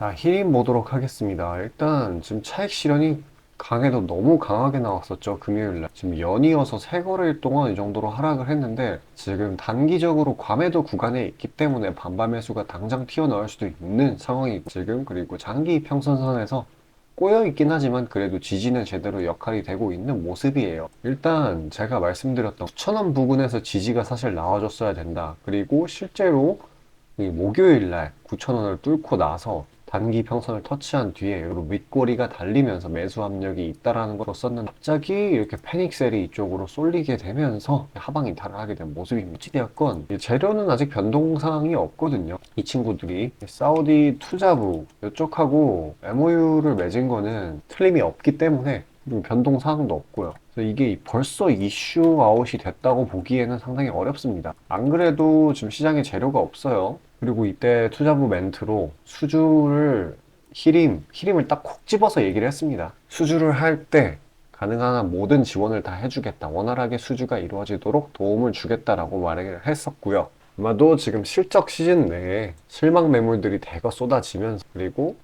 자, 힐인 보도록 하겠습니다. 일단 지금 차익 실현이 강해도 너무 강하게 나왔었죠. 금요일 날. 지금 연이어서 세 거래일 동안 이 정도로 하락을 했는데 지금 단기적으로 과매도 구간에 있기 때문에 반반 매수가 당장 튀어나올 수도 있는 상황이고 지금 그리고 장기 평선선에서 꼬여 있긴 하지만 그래도 지지는 제대로 역할이 되고 있는 모습이에요. 일단 제가 말씀드렸던 9,000원 부근에서 지지가 사실 나와줬어야 된다. 그리고 실제로 이 목요일 날 9,000원을 뚫고 나서 단기 평선을 터치한 뒤에 요 윗꼬리가 달리면서 매수 압력이 있다라는 걸 썼는데 갑자기 이렇게 패닉셀이 이쪽으로 쏠리게 되면서 하방이 탈하게 된 모습입니다. 어찌되었건 이 재료는 아직 변동사항이 없거든요. 이 친구들이 사우디 투자부 이쪽하고 MOU를 맺은 거는 틀림이 없기 때문에 변동사항도 없고요. 이게 벌써 이슈 아웃이 됐다고 보기에는 상당히 어렵습니다. 안 그래도 지금 시장에 재료가 없어요. 그리고 이때 투자부 멘트로 수주를 히림, 히림을 딱 콕 집어서 얘기를 했습니다. 수주를 할 때 가능한 한 모든 지원을 다 해주겠다. 원활하게 수주가 이루어지도록 도움을 주겠다라고 말을 했었고요. 아마도 지금 실적 시즌 내에 실망 매물들이 대거 쏟아지면서 그리고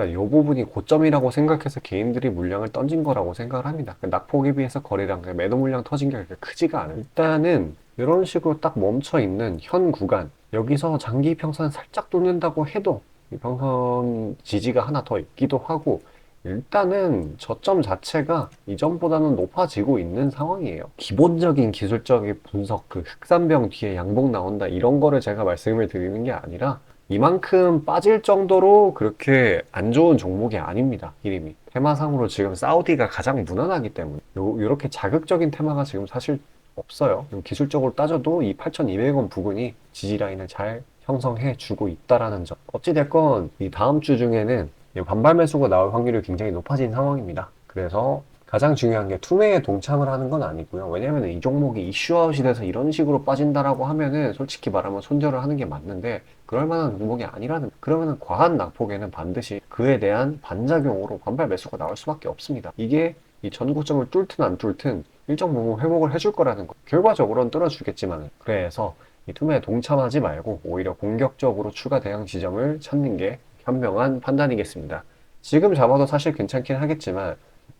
이 부분이 고점이라고 생각해서 개인들이 물량을 던진 거라고 생각을 합니다. 그 낙폭에 비해서 거래량, 그 매도 물량 터진 게 그렇게 크지가 않아요. 일단은 이런 식으로 딱 멈춰 있는 현 구간, 여기서 장기 평선 살짝 뚫는다고 해도 이 평선 지지가 하나 더 있기도 하고 일단은 저점 자체가 이전보다는 높아지고 있는 상황이에요. 기본적인 기술적인 분석, 그 흑산병 뒤에 양봉 나온다 이런 거를 제가 말씀을 드리는 게 아니라 이만큼 빠질 정도로 그렇게 안 좋은 종목이 아닙니다. 이름이. 테마상으로 지금 사우디가 가장 무난하기 때문에 요, 이렇게 자극적인 테마가 지금 사실 없어요. 기술적으로 따져도 이 8,200원 부근이 지지 라인을 잘 형성해 주고 있다라는 점. 어찌됐건 이 다음 주 중에는 이 반발 매수가 나올 확률이 굉장히 높아진 상황입니다. 그래서 가장 중요한 게 투매에 동참을 하는 건 아니고요. 왜냐면 이 종목이 이슈아웃이 돼서 이런 식으로 빠진다라고 하면은 솔직히 말하면 손절을 하는 게 맞는데 그럴 만한 종목이 아니라는 그러면은 과한 낙폭에는 반드시 그에 대한 반작용으로 반발 매수가 나올 수밖에 없습니다. 이게 이 전고점을 뚫든 안 뚫든 일정 부분 회복을 해줄 거라는 거. 결과적으로는 뚫어주겠지만 그래서 이 투매에 동참하지 말고 오히려 공격적으로 추가 대응 지점을 찾는 게 현명한 판단이겠습니다. 지금 잡아도 사실 괜찮긴 하겠지만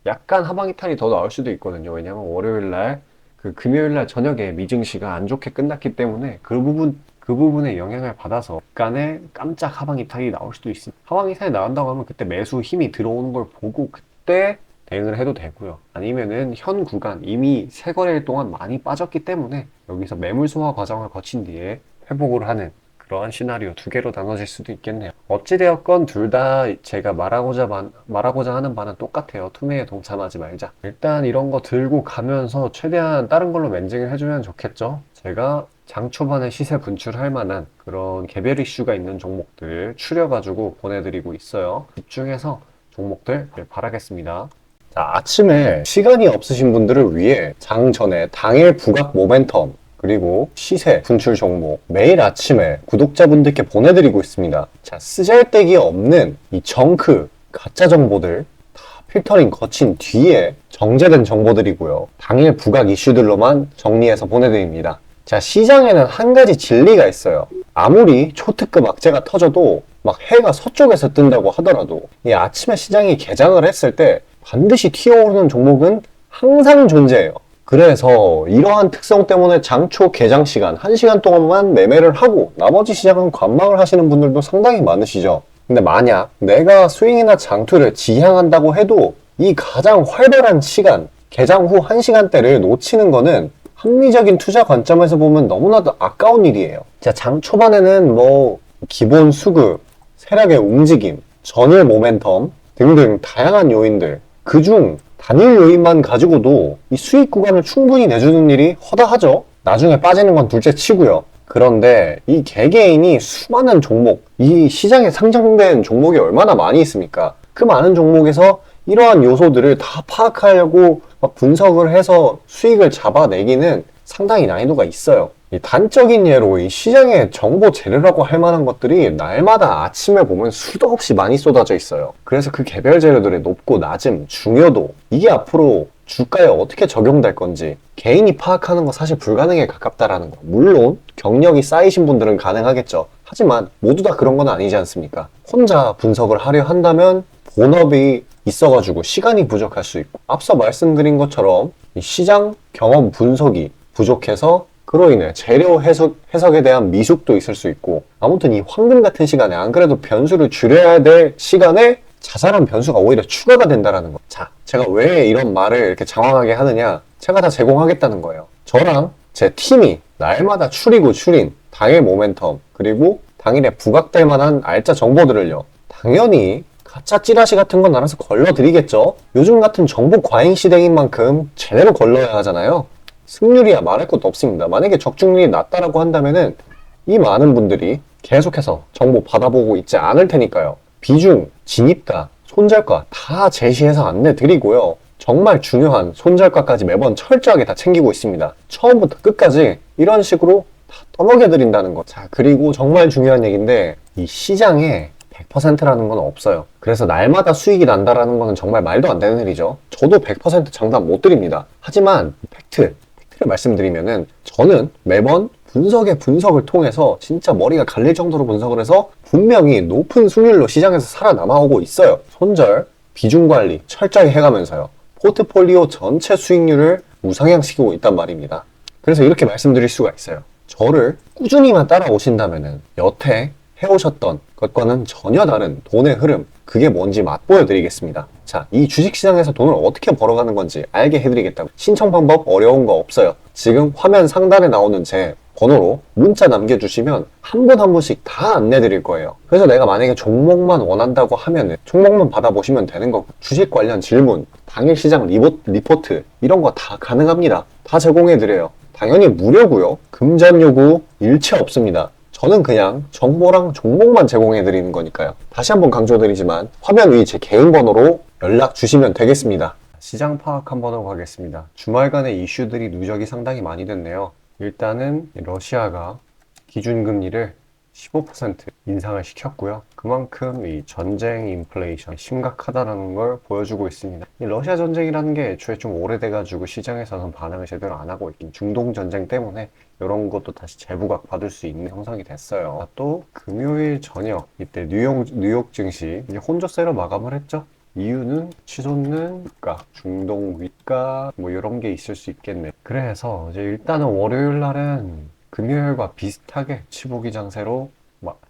약간 하방 이탈이 더 나올 수도 있거든요. 왜냐면 월요일 날, 그 금요일 날 저녁에 미증시가 안 좋게 끝났기 때문에 그 부분, 그 부분에 영향을 받아서 약간의 깜짝 하방 이탈이 나올 수도 있습니다. 하방 이탈이 나온다고 하면 그때 매수 힘이 들어오는 걸 보고 그때 대응을 해도 되고요. 아니면은 현 구간 이미 세 거래일 동안 많이 빠졌기 때문에 여기서 매물 소화 과정을 거친 뒤에 회복을 하는 그러한 시나리오 두 개로 나눠질 수도 있겠네요. 어찌되었건 둘 다 제가 말하고자, 만- 말하고자 하는 바는 똑같아요. 투매에 동참하지 말자. 일단 이런 거 들고 가면서 최대한 다른 걸로 멘징을 해주면 좋겠죠. 제가 장 초반에 시세 분출할 만한 그런 개별 이슈가 있는 종목들 추려가지고 보내드리고 있어요. 집중해서 종목들 바라겠습니다. 자, 아침에 시간이 없으신 분들을 위해 장 전에 당일 부각 모멘텀 그리고 시세 분출 종목 매일 아침에 구독자분들께 보내드리고 있습니다. 자, 쓰잘데기 없는 이 정크 가짜 정보들 다 필터링 거친 뒤에 정제된 정보들이고요. 당일 부각 이슈들로만 정리해서 보내드립니다. 자, 시장에는 한 가지 진리가 있어요. 아무리 초특급 악재가 터져도 막 해가 서쪽에서 뜬다고 하더라도 이 아침에 시장이 개장을 했을 때 반드시 튀어오르는 종목은 항상 존재해요. 그래서 이러한 특성 때문에 장초 개장 시간 1시간 동안만 매매를 하고 나머지 시장은 관망을 하시는 분들도 상당히 많으시죠. 근데 만약 내가 스윙이나 장투를 지향한다고 해도 이 가장 활발한 시간, 개장 후 1시간대를 놓치는 거는 합리적인 투자 관점에서 보면 너무나도 아까운 일이에요. 자, 장 초반에는 뭐 기본 수급, 세력의 움직임, 전일 모멘텀 등등 다양한 요인들 그중 단일 요인만 가지고도 이 수익 구간을 충분히 내주는 일이 허다하죠. 나중에 빠지는 건 둘째 치고요. 그런데 이 개개인이 수많은 종목, 이 시장에 상장된 종목이 얼마나 많이 있습니까? 그 많은 종목에서 이러한 요소들을 다 파악하려고 막 분석을 해서 수익을 잡아내기는 상당히 난이도가 있어요. 이 단적인 예로 이 시장에 정보 재료라고 할 만한 것들이 날마다 아침에 보면 수도 없이 많이 쏟아져 있어요. 그래서 그 개별 재료들의 높고 낮음, 중요도 이게 앞으로 주가에 어떻게 적용될 건지 개인이 파악하는 거 사실 불가능에 가깝다라는 거. 물론 경력이 쌓이신 분들은 가능하겠죠. 하지만 모두 다 그런 건 아니지 않습니까? 혼자 분석을 하려 한다면 본업이 있어가지고 시간이 부족할 수 있고 앞서 말씀드린 것처럼 이 시장 경험 분석이 부족해서 그로 인해 재료 해석, 해석에 대한 미숙도 있을 수 있고 아무튼 이 황금 같은 시간에 안 그래도 변수를 줄여야 될 시간에 자잘한 변수가 오히려 추가가 된다라는 거. 자, 제가 왜 이런 말을 이렇게 장황하게 하느냐? 제가 다 제공하겠다는 거예요. 저랑 제 팀이 날마다 추리고 추린 당일 모멘텀 그리고 당일에 부각될 만한 알짜 정보들을요. 당연히 가짜 찌라시 같은 건 알아서 걸러드리겠죠. 요즘 같은 정보 과잉 시대인 만큼 제대로 걸러야 하잖아요. 승률이야 말할 것도 없습니다. 만약에 적중률이 낮다라고 한다면은 이 많은 분들이 계속해서 정보 받아보고 있지 않을 테니까요. 비중, 진입가, 손절가 다 제시해서 안내 드리고요. 정말 중요한 손절가까지 매번 철저하게 다 챙기고 있습니다. 처음부터 끝까지 이런 식으로 다 떠먹여 드린다는 것. 자, 그리고 정말 중요한 얘기인데 이 시장에 100%라는 건 없어요. 그래서 날마다 수익이 난다라는 거는 정말 말도 안 되는 일이죠. 저도 100% 장담 못 드립니다. 하지만 팩트, 팩트를 말씀드리면은 저는 매번 분석의 분석을 통해서 진짜 머리가 갈릴 정도로 분석을 해서 분명히 높은 수익률로 시장에서 살아남아오고 있어요. 손절, 비중 관리 철저히 해가면서요. 포트폴리오 전체 수익률을 우상향시키고 있단 말입니다. 그래서 이렇게 말씀드릴 수가 있어요. 저를 꾸준히만 따라오신다면은 여태 해오셨던 것과는 전혀 다른 돈의 흐름, 그게 뭔지 맛보여 드리겠습니다. 자, 이 주식시장에서 돈을 어떻게 벌어가는 건지 알게 해드리겠다고. 신청 방법 어려운 거 없어요. 지금 화면 상단에 나오는 제 번호로 문자 남겨주시면 한 분한 분씩 다 안내드릴 거예요. 그래서 내가 만약에 종목만 원한다고 하면은 종목만 받아보시면 되는 거고 주식 관련 질문, 당일 시장 리포, 리포트 이런 거 다 가능합니다. 다 제공해드려요. 당연히 무료고요. 금전 요구 일체 없습니다. 저는 그냥 정보랑 종목만 제공해 드리는 거니까요. 다시 한번 강조드리지만 화면 위 제 개인 번호로 연락 주시면 되겠습니다. 시장 파악 한번 하고 가겠습니다. 주말간의 이슈들이 누적이 상당히 많이 됐네요. 일단은 러시아가 기준금리를 15% 인상을 시켰고요. 그만큼 이 전쟁 인플레이션 심각하다는 걸 보여주고 있습니다. 이 러시아 전쟁이라는 게 애초에 좀 오래돼가지고 시장에서는 반응을 제대로 안 하고 있긴 중동 전쟁 때문에 이런 것도 다시 재부각 받을 수 있는 형성이 됐어요. 아, 또 금요일 저녁 이때 뉴욕 뉴욕 증시 혼조세로 마감을 했죠. 이유는 치솟는 가 중동 위가 뭐 이런 게 있을 수 있겠네. 그래서 이제 일단은 월요일 날은 금요일과 비슷하게 치보기 장세로 막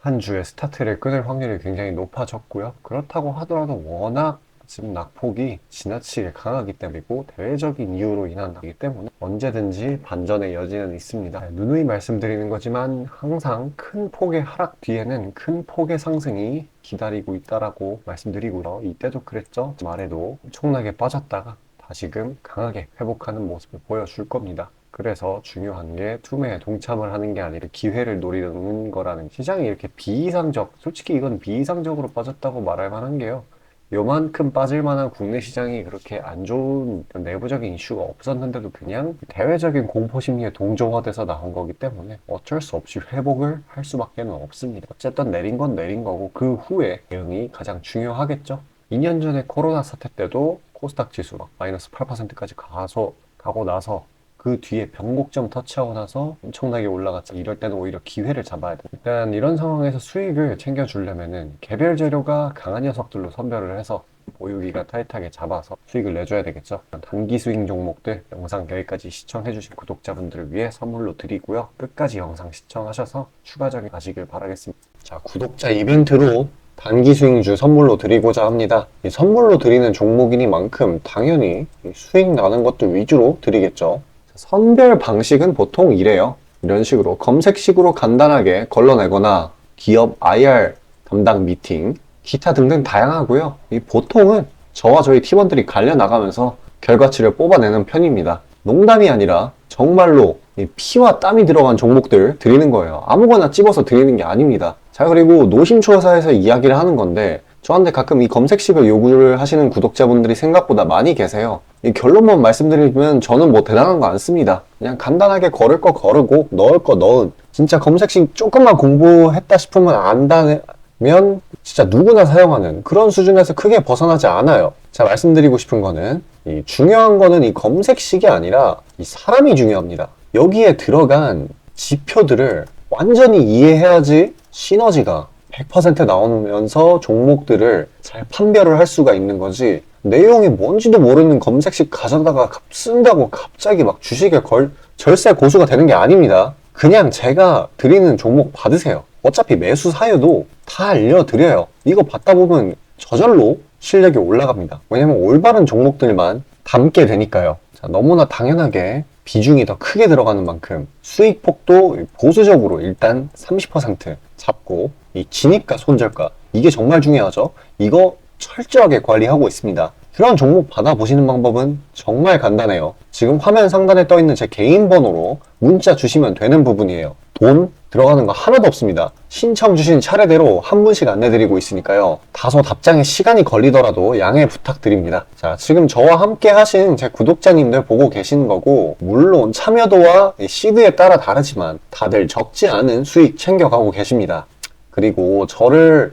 한 주의 스타트를 끊을 확률이 굉장히 높아졌고요. 그렇다고 하더라도 워낙 지금 낙폭이 지나치게 강하기 때문이고 대외적인 이유로 인한 나기 때문에 언제든지 반전의 여지는 있습니다. 네, 누누이 말씀드리는 거지만 항상 큰 폭의 하락 뒤에는 큰 폭의 상승이 기다리고 있다라고 말씀드리고요. 이때도 그랬죠. 말에도 엄청나게 빠졌다가 다시금 강하게 회복하는 모습을 보여줄 겁니다. 그래서 중요한 게 투매에 동참을 하는 게 아니라 기회를 노리는 거라는 시장이 이렇게 비이상적, 솔직히 이건 비이상적으로 빠졌다고 말할 만한 게요. 요만큼 빠질 만한 국내 시장이 그렇게 안 좋은 내부적인 이슈가 없었는데도 그냥 대외적인 공포 심리에 동조화돼서 나온 거기 때문에 어쩔 수 없이 회복을 할 수밖에 없습니다. 어쨌든 내린 건 내린 거고 그 후에 대응이 가장 중요하겠죠. 2년 전에 코로나 사태 때도 코스닥 지수 막 마이너스 8%까지 가서 가고 나서 그 뒤에 변곡점 터치하고 나서 엄청나게 올라갔죠. 이럴 때는 오히려 기회를 잡아야 돼. 일단 이런 상황에서 수익을 챙겨주려면은 개별 재료가 강한 녀석들로 선별을 해서 보유기가 타이트하게 잡아서 수익을 내줘야 되겠죠. 단기 수익 종목들 영상 여기까지 시청해주신 구독자분들을 위해 선물로 드리고요. 끝까지 영상 시청하셔서 추가적인 가시길 바라겠습니다. 자, 구독자 이벤트로 단기 수익주 선물로 드리고자 합니다. 이 선물로 드리는 종목이니만큼 당연히 수익 나는 것들 위주로 드리겠죠. 선별 방식은 보통 이래요. 이런 식으로 검색식으로 간단하게 걸러내거나 기업 IR 담당 미팅, 기타 등등 다양하고요. 이 보통은 저와 저희 팀원들이 갈려 나가면서 결과치를 뽑아내는 편입니다. 농담이 아니라 정말로 피와 땀이 들어간 종목들 드리는 거예요. 아무거나 찝어서 드리는 게 아닙니다. 자, 그리고 노심초사에서 이야기를 하는 건데 저한테 가끔 이 검색식을 요구를 하시는 구독자분들이 생각보다 많이 계세요. 이 결론만 말씀드리면 저는 뭐 대단한 거 안 씁니다. 그냥 간단하게 걸을 거 거르고 넣을 거 넣은 진짜 검색식 조금만 공부했다 싶으면 안다면 진짜 누구나 사용하는 그런 수준에서 크게 벗어나지 않아요. 자 말씀드리고 싶은 거는 이 중요한 거는 이 검색식이 아니라 이 사람이 중요합니다. 여기에 들어간 지표들을 완전히 이해해야지 시너지가 100% 나오면서 종목들을 잘 판별을 할 수가 있는 거지 내용이 뭔지도 모르는 검색식 가져다가 갑- 쓴다고 갑자기 막 주식에 걸 절세 고수가 되는 게 아닙니다. 그냥 제가 드리는 종목 받으세요. 어차피 매수 사유도 다 알려드려요. 이거 받다 보면 저절로 실력이 올라갑니다. 왜냐면 올바른 종목들만 담게 되니까요. 자, 너무나 당연하게 비중이 더 크게 들어가는 만큼 수익 폭도 보수적으로 일단 30% 잡고 이 진입가 손절가 이게 정말 중요하죠. 이거 철저하게 관리하고 있습니다. 그런 종목 받아보시는 방법은 정말 간단해요. 지금 화면 상단에 떠 있는 제 개인 번호로 문자 주시면 되는 부분이에요. 돈 들어가는 거 하나도 없습니다. 신청 주신 차례대로 한 분씩 안내드리고 있으니까요. 다소 답장에 시간이 걸리더라도 양해 부탁드립니다. 자, 지금 저와 함께 하신 제 구독자님들 보고 계시는 거고, 물론 참여도와 이 시드에 따라 다르지만 다들 적지 않은 수익 챙겨가고 계십니다. 그리고 저를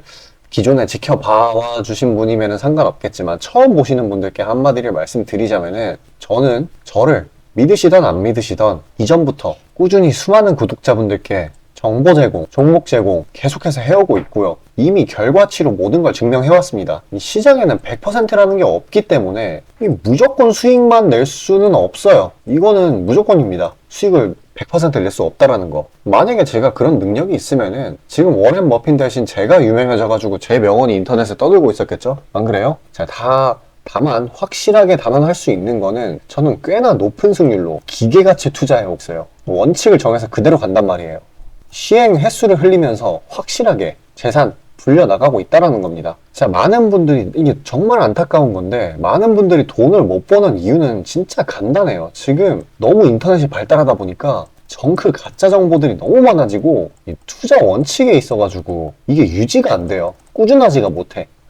기존에 지켜봐 주신 분이면 상관없겠지만 처음 보시는 분들께 한마디를 말씀드리자면은 저는 저를 믿으시던 안 믿으시던 이전부터 꾸준히 수많은 구독자분들께 정보 제공, 종목 제공 계속해서 해오고 있고요. 이미 결과치로 모든 걸 증명해왔습니다. 이 시장에는 100%라는 게 없기 때문에 이 무조건 수익만 낼 수는 없어요. 이거는 무조건입니다. 수익을 100%낼 수 없다라는 거. 만약에 제가 그런 능력이 있으면은 지금 워렌 머핀 대신 제가 유명해져가지고 제 명언이 인터넷에 떠들고 있었겠죠? 안 그래요? 자, 다 다만 확실하게 단언할 수 있는 거는 저는 꽤나 높은 승률로 기계같이 투자해 왔어요. 원칙을 정해서 그대로 간단 말이에요. 시행 횟수를 흘리면서 확실하게 재산 불려나가고 있다라는 겁니다. 자, 많은 분들이, 이게 정말 안타까운 건데, 많은 분들이 돈을 못 버는 이유는 진짜 간단해요. 지금 너무 인터넷이 발달하다 보니까 정크 가짜 정보들이 너무 많아지고, 이 투자 원칙에 있어가지고, 이게 유지가 안 돼요. 꾸준하지가 못해.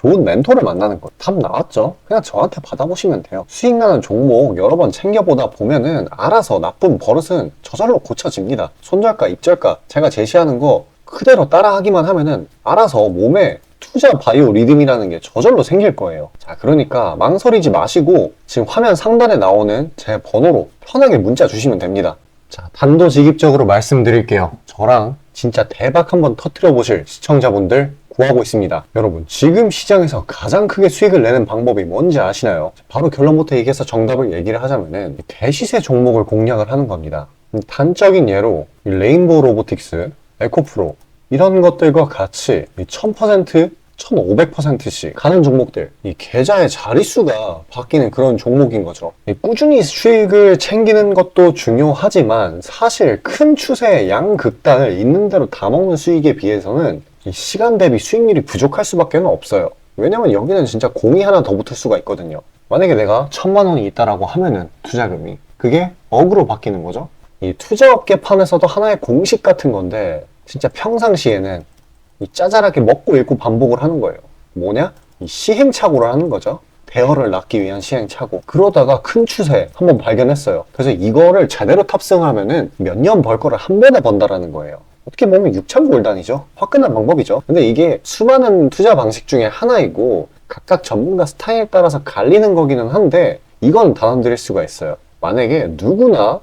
좋은 멘토를 만나는 것. 답 나왔죠? 그냥 저한테 받아보시면 돼요. 수익 나는 종목 여러 번 챙겨보다 보면은 알아서 나쁜 버릇은 저절로 고쳐집니다. 손절가, 입절가 제가 제시하는 거 그대로 따라하기만 하면은 알아서 몸에 투자 바이오 리듬이라는 게 저절로 생길 거예요. 자, 그러니까 망설이지 마시고 지금 화면 상단에 나오는 제 번호로 편하게 문자 주시면 됩니다. 자, 단도직입적으로 말씀드릴게요. 저랑 진짜 대박 한번 터트려 보실 시청자분들 구하고 있습니다. 여러분, 지금 시장에서 가장 크게 수익을 내는 방법이 뭔지 아시나요? 바로 결론부터 얘기해서 정답을 얘기를 하자면은 대시세 종목을 공략을 하는 겁니다. 단적인 예로 이 레인보우 로보틱스, 에코프로 이런 것들과 같이 1000%, 1500%씩 가는 종목들 이 계좌의 자릿수가 바뀌는 그런 종목인 거죠 이 꾸준히 수익을 챙기는 것도 중요하지만 사실 큰 추세의 양극단을 있는 대로 다 먹는 수익에 비해서는 이 시간 대비 수익률이 부족할 수밖에 없어요 왜냐면 여기는 진짜 공이 하나 더 붙을 수가 있거든요 만약에 내가 천만 원이 있다라고 하면은 투자금이 그게 억으로 바뀌는 거죠 이 투자업계 판에서도 하나의 공식 같은 건데 진짜 평상시에는 이 짜잘하게 먹고 읽고 반복을 하는 거예요. 뭐냐? 이 시행착오를 하는 거죠. 대어를 낳기 위한 시행착오. 그러다가 큰 추세 한번 발견했어요. 그래서 이거를 제대로 탑승하면은 몇 년 벌 거를 한 번에 번다라는 거예요. 어떻게 보면 6천 골단이죠. 화끈한 방법이죠. 근데 이게 수많은 투자 방식 중에 하나이고 각각 전문가 스타일에 따라서 갈리는 거기는 한데 이건 단언드릴 수가 있어요. 만약에 누구나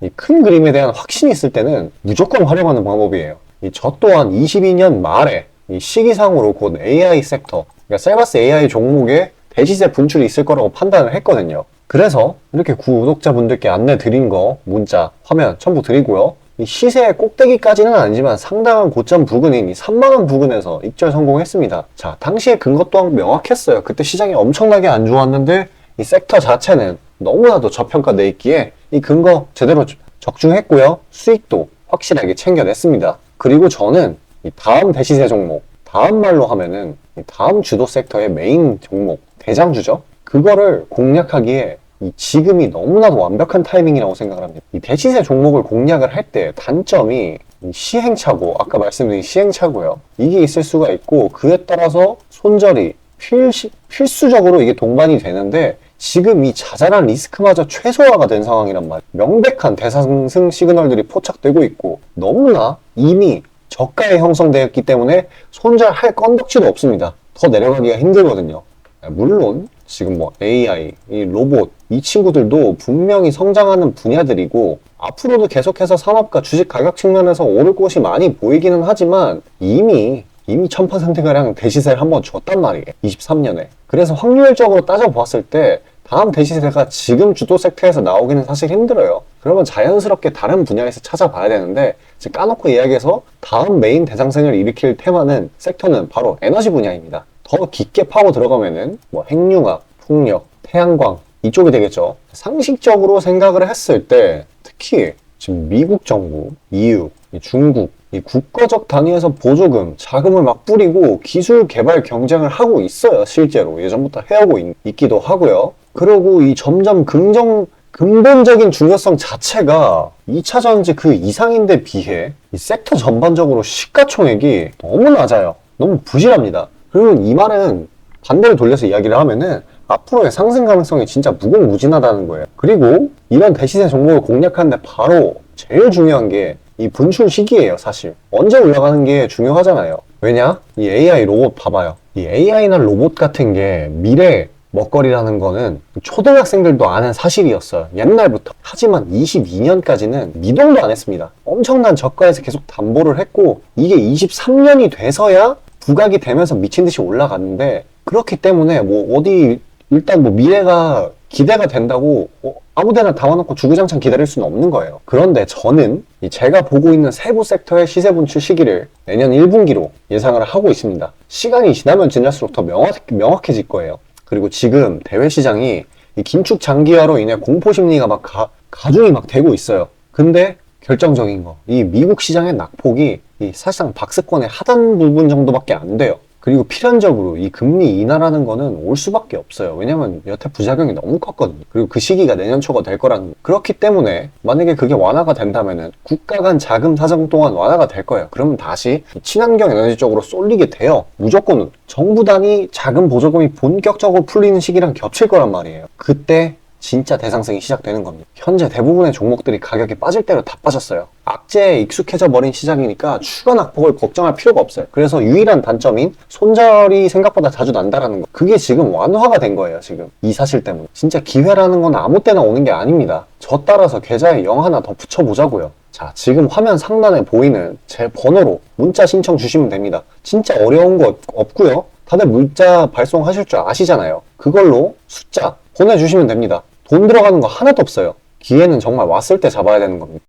이 큰 그림에 대한 확신이 있을 때는 무조건 활용하는 방법이에요. 이 저 또한 22년 말에 이 시기상으로 곧 AI 섹터, 그러니까 셀바스 AI 종목에 대시세 분출이 있을 거라고 판단을 했거든요. 그래서 이렇게 구독자분들께 안내 드린 거 문자, 화면 첨부 드리고요. 이 시세의 꼭대기까지는 아니지만 상당한 고점 부근인 이 3만원 부근에서 입절 성공했습니다. 자, 당시에 근거 또한 명확했어요. 그때 시장이 엄청나게 안 좋았는데 이 섹터 자체는 너무나도 저평가돼 있기에 이 근거 제대로 적중했고요. 수익도 확실하게 챙겨냈습니다. 그리고 저는 이 다음 대시세 종목, 다음 말로 하면은 이 다음 주도 섹터의 메인 종목, 대장주죠? 그거를 공략하기에 이 지금이 너무나도 완벽한 타이밍이라고 생각을 합니다. 이 대시세 종목을 공략을 할 때 단점이 이 시행착오, 아까 말씀드린 시행착오요. 이게 있을 수가 있고 그에 따라서 손절이 필시, 필수적으로 이게 동반이 되는데 지금 이 자잘한 리스크마저 최소화가 된 상황이란 말이에요. 명백한 대상승 시그널들이 포착되고 있고 너무나 이미 저가에 형성되었기 때문에 손절할 건덕지도 없습니다. 더 내려가기가 힘들거든요. 물론 지금 뭐 AI, 이 로봇 이 친구들도 분명히 성장하는 분야들이고 앞으로도 계속해서 산업과 주식 가격 측면에서 오를 곳이 많이 보이기는 하지만 이미 이미 1000%가량 대시세를 한번 줬단 말이에요. 23년에. 그래서 확률적으로 따져보았을 때 다음 대시세가 지금 주도 섹터에서 나오기는 사실 힘들어요. 그러면 자연스럽게 다른 분야에서 찾아봐야 되는데 까놓고 이야기해서 다음 메인 대상생을 일으킬 테마는 섹터는 바로 에너지 분야입니다. 더 깊게 파고 들어가면은 뭐 핵융합, 풍력, 태양광 이쪽이 되겠죠. 상식적으로 생각을 했을 때 특히 지금 미국 정부, EU, 이 중국 이 국가적 단위에서 보조금, 자금을 막 뿌리고 기술 개발 경쟁을 하고 있어요. 실제로 예전부터 해오고 있, 기도 하고요. 그리고 이 점점 긍정 근본적인 중요성 자체가 2차 전지 그 이상인데 비해 이 섹터 전반적으로 시가총액이 너무 낮아요. 너무 부실합니다. 그러면 이 말은 반대로 돌려서 이야기를 하면은 앞으로의 상승 가능성이 진짜 무궁무진하다는 거예요. 그리고 이런 대시세 종목을 공략하는데 바로 제일 중요한 게 이 분출 시기예요, 사실. 언제 올라가는 게 중요하잖아요. 왜냐? 이 AI 로봇 봐봐요. 이 AI나 로봇 같은 게 미래 먹거리라는 거는 초등학생들도 아는 사실이었어요. 옛날부터. 하지만 22년까지는 미동도 안 했습니다. 엄청난 저가에서 계속 담보를 했고 이게 23년이 돼서야 부각이 되면서 미친 듯이 올라갔는데 그렇기 때문에 뭐 어디 일단 뭐 미래가 기대가 된다고 어, 아무데나 담아놓고 주구장창 기다릴 수는 없는 거예요. 그런데 저는 이 제가 보고 있는 세부 섹터의 시세 분출 시기를 내년 1분기로 예상을 하고 있습니다. 시간이 지나면 지날수록 더 명확, 명확해질 거예요. 그리고 지금 대외 시장이 이 긴축 장기화로 인해 공포 심리가 막 가, 가중이 막 되고 있어요. 근데 결정적인 거, 이 미국 시장의 낙폭이 이 사실상 박스권의 하단 부분 정도밖에 안 돼요. 그리고 필연적으로 이 금리 인하라는 거는 올 수밖에 없어요. 왜냐면 여태 부작용이 너무 컸거든요. 그리고 그 시기가 내년 초가 될 거라는 거. 그렇기 때문에 만약에 그게 완화가 된다면은 국가 간 자금 사정 동안 완화가 될 거예요. 그러면 다시 친환경 에너지 쪽으로 쏠리게 돼요. 무조건 정부 단위 자금 보조금이 본격적으로 풀리는 시기랑 겹칠 거란 말이에요. 그때 진짜 대상성이 시작되는 겁니다. 현재 대부분의 종목들이 가격이 빠질 대로 다 빠졌어요. 악재에 익숙해져 버린 시장이니까 추가 낙폭을 걱정할 필요가 없어요. 그래서 유일한 단점인 손절이 생각보다 자주 난다라는 거. 그게 지금 완화가 된 거예요, 지금. 이 사실 때문에. 진짜 기회라는 건 아무 때나 오는 게 아닙니다. 저 따라서 계좌에 0 하나 더 붙여보자고요. 자, 지금 화면 상단에 보이는 제 번호로 문자 신청 주시면 됩니다. 진짜 어려운 거 없고요. 다들 문자 발송하실 줄 아시잖아요. 그걸로 숫자 보내주시면 됩니다. 돈 들어가는 거 하나도 없어요. 기회는 정말 왔을 때 잡아야 되는 겁니다.